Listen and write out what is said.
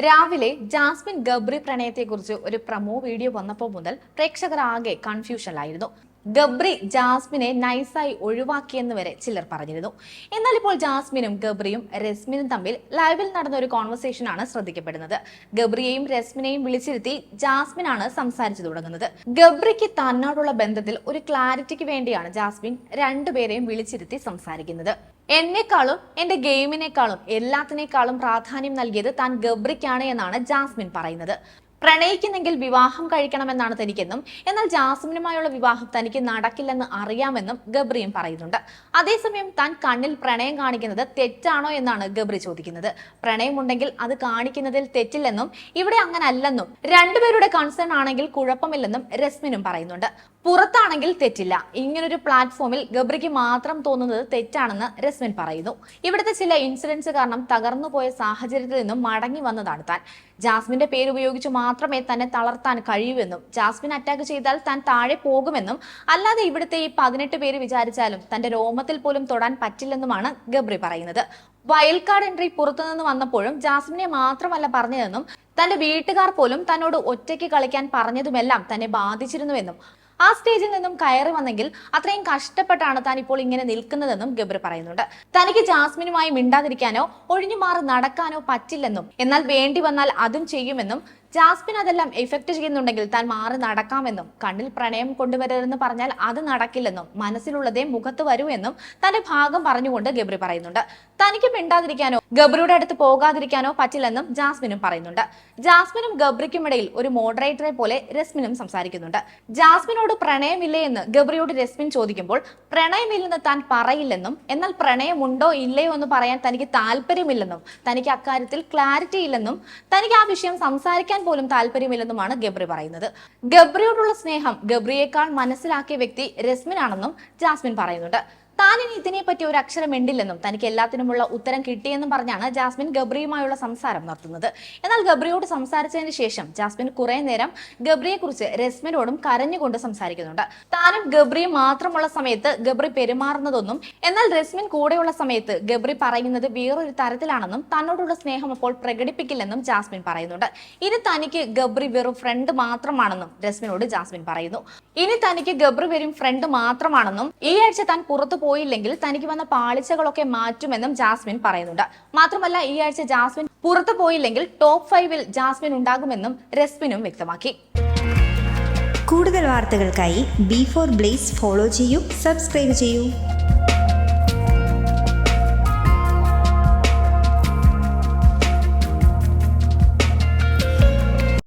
രാവിലെ ജാസ്മിൻ ഗബ്രി പ്രണയത്തെക്കുറിച്ച് ഒരു promo video വന്നപ്പോൾ മുതൽ പ്രേക്ഷകർ ആകെ കൺഫ്യൂഷനിലായിരുന്നു ഗബ്രി ജാസ്മിനെ നൈസായി ഒഴിവാക്കിയെന്ന് വരെ ചിലർ പറഞ്ഞിരുന്നു. എന്നാൽ ഇപ്പോൾ ജാസ്മിനും ഗബ്രിയും രസ്മിനും തമ്മിൽ ലൈവിൽ നടന്ന ഒരു കോൺവെർസേഷനാണ് ശ്രദ്ധിക്കപ്പെടുന്നത്. ഗബ്രിയെയും രസ്മിനെയും വിളിച്ചിരുത്തി ജാസ്മിനാണ് സംസാരിച്ചു തുടങ്ങുന്നത്. ഗബ്രിക്ക് തന്നോടുള്ള ബന്ധത്തിൽ ഒരു ക്ലാരിറ്റിക്ക് വേണ്ടിയാണ് ജാസ്മിൻ രണ്ടുപേരെയും വിളിച്ചിരുത്തി സംസാരിക്കുന്നത്. എന്നെക്കാളും എന്റെ ഗെയിമിനേക്കാളും എല്ലാത്തിനേക്കാളും പ്രാധാന്യം നൽകിയത് താൻ ഗബ്രിക്കാണ് എന്നാണ് ജാസ്മിൻ പറയുന്നത്. പ്രണയിക്കുന്നെങ്കിൽ വിവാഹം കഴിക്കണമെന്നാണ് തനിക്കെന്നും എന്നാൽ ജാസ്മിനുമായുള്ള വിവാഹം തനിക്ക് നടക്കില്ലെന്ന് അറിയാമെന്നും ഗബ്രിയും പറയുന്നുണ്ട്. അതേസമയം താൻ കണ്ണിൽ പ്രണയം കാണിക്കുന്നത് തെറ്റാണോ എന്നാണ് ഗബ്രി ചോദിക്കുന്നത്. പ്രണയമുണ്ടെങ്കിൽ അത് കാണിക്കുന്നതിൽ തെറ്റില്ലെന്നും ഇവിടെ അങ്ങനല്ലെന്നും രണ്ടുപേരുടെ കൺസേൺ ആണെങ്കിൽ കുഴപ്പമില്ലെന്നും രസ്മിനും പറയുന്നുണ്ട്. പുറത്താണെങ്കിൽ തെറ്റില്ല. ഇങ്ങനൊരു പ്ലാറ്റ്ഫോമിൽ ഗബ്രിക്ക് മാത്രം തോന്നുന്നത് തെറ്റാണെന്ന് രസ്മിൻ പറയുന്നു. ഇവിടുത്തെ ചില ഇൻസിഡൻസ് കാരണം തകർന്നുപോയ സാഹചര്യത്തിൽ നിന്നും മടങ്ങി വന്നതാണ് താൻ. ജാസ്മിന്റെ പേരുപയോഗിച്ച് മാത്രമേ തന്നെ തളർത്താൻ കഴിയൂവെന്നും ജാസ്മിൻ അറ്റാക്ക് ചെയ്താൽ താൻ താഴെ പോകുമെന്നും അല്ലാതെ ഇവിടുത്തെ ഈ പതിനെട്ട് പേര് വിചാരിച്ചാലും തന്റെ രോമത്തിൽ പോലും തൊടാൻ പറ്റില്ലെന്നുമാണ് ഗബ്രി പറയുന്നത്. വൈൽഡ് കാർഡ് എൻട്രി പുറത്തുനിന്ന് വന്നപ്പോഴും ജാസ്മിനെ മാത്രമല്ല പറഞ്ഞതെന്നും തന്റെ വീട്ടുകാർ പോലും തന്നോട് ഒറ്റയ്ക്ക് കളിക്കാൻ പറഞ്ഞതുമെല്ലാം തന്നെ ബാധിച്ചിരുന്നുവെന്നും ആ സ്റ്റേജിൽ നിന്നും കയറി വന്നെങ്കിൽ അത്രയും കഷ്ടപ്പെട്ടാണ് താൻ ഇപ്പോൾ ഇങ്ങനെ നിൽക്കുന്നതെന്നും ഗബ്ര പറയുന്നുണ്ട്. തനിക്ക് ജാസ്മിനുമായി മിണ്ടാതിരിക്കാനോ ഒഴിഞ്ഞു മാറി നടക്കാനോ പറ്റില്ലെന്നും എന്നാൽ വേണ്ടി വന്നാൽ അതും ചെയ്യുമെന്നും ജാസ്മിൻ അതെല്ലാം എഫക്ട് ചെയ്യുന്നുണ്ടെങ്കിൽ താൻ മാറി നടക്കാമെന്നും കണ്ണിൽ പ്രണയം കൊണ്ടുവരരുതെന്ന് പറഞ്ഞാൽ അത് നടക്കില്ലെന്നും മനസ്സിലുള്ളതേ മുഖത്ത് വരൂ എന്നും തന്റെ ഭാഗം പറഞ്ഞുകൊണ്ട് ഗബ്രി പറയുന്നുണ്ട്. തനിക്ക് മിണ്ടാതിരിക്കാനോ ഗബ്രിയുടെ അടുത്ത് പോകാതിരിക്കാനോ പറ്റില്ലെന്നും ജാസ്മിനും പറയുന്നുണ്ട്. ജാസ്മിനും ഗബ്രിക്കും ഇടയിൽ ഒരു മോഡറേറ്ററെ പോലെ രസ്മിനും സംസാരിക്കുന്നുണ്ട്. ജാസ്മിനോട് പ്രണയമില്ലേ എന്ന് ഗബ്രിയോട് രസ്മിൻ ചോദിക്കുമ്പോൾ പ്രണയമില്ലെന്ന് താൻ പറയില്ലെന്നും എന്നാൽ പ്രണയമുണ്ടോ ഇല്ലയോ എന്ന് പറയാൻ തനിക്ക് താല്പര്യമില്ലെന്നും തനിക്ക് അക്കാര്യത്തിൽ ക്ലാരിറ്റി ഇല്ലെന്നും തനിക്ക് ആ വിഷയം സംസാരിക്കാൻ പോലും താല്പര്യമില്ലെന്നുമാണ് ഗബ്രി പറയുന്നത്. ഗബ്രിയോടുള്ള സ്നേഹം ഗബ്രിയേക്കാൾ മനസ്സിലാക്കിയ വ്യക്തി രസ്മിനാണെന്നും ജാസ്മിൻ പറയുന്നുണ്ട്. താൻ ഇനി ഇതിനെപ്പറ്റി ഒരു അക്ഷരം മിണ്ടില്ലെന്നും തനിക്ക് എല്ലാത്തിനുമുള്ള ഉത്തരം കിട്ടിയെന്നും പറഞ്ഞാണ് ജാസ്മിൻ ഗബ്രിയുമായുള്ള സംസാരം നടത്തുന്നത്. എന്നാൽ ഗബ്രിയോട് സംസാരിച്ചതിന് ശേഷം ജാസ്മിൻ കുറെ നേരം ഗബ്രിയെക്കുറിച്ച് രസ്മിനോടും കരഞ്ഞുകൊണ്ട് സംസാരിക്കുന്നുണ്ട്. താനും ഗബ്രിയും മാത്രമുള്ള സമയത്ത് ഗബ്രി പെരുമാറുന്നതൊന്നും എന്നാൽ രസ്മിൻ കൂടെയുള്ള സമയത്ത് ഗബ്രി പറയുന്നത് വേറൊരു തരത്തിലാണെന്നും തന്നോടുള്ള സ്നേഹം അപ്പോൾ പ്രകടിപ്പിക്കില്ലെന്നും ജാസ്മിൻ പറയുന്നുണ്ട്. ഇനി തനിക്ക് ഗബ്രി വെറും ഫ്രണ്ട് മാത്രമാണെന്നും രസ്മിനോട് ജാസ്മിൻ പറയുന്നു. ഇനി തനിക്ക് ഗബ്രി വെറും ഫ്രണ്ട് മാത്രമാണെന്നും ഈ ആഴ്ച താൻ പുറത്തു പോയില്ലെങ്കിൽ തനിക്ക് വന്ന പാളിച്ചകളൊക്കെ മാറ്റുമെന്നും ജാസ്മിൻ പറയുന്നുണ്ട്. മാത്രമല്ല ഈ ആഴ്ച ജാസ്മിൻ പുറത്തു പോയില്ലെങ്കിൽ ടോപ്പ് ഫൈവിൽ ജാസ്മിൻ ഉണ്ടാകുമെന്നും രസ്മിനും വ്യക്തമാക്കി. കൂടുതൽ വാർത്തകൾക്കായി ബി ഫോർ ബ്ലേസ് ഫോളോ ചെയ്യൂ സബ്സ്ക്രൈബ് ചെയ്യൂ.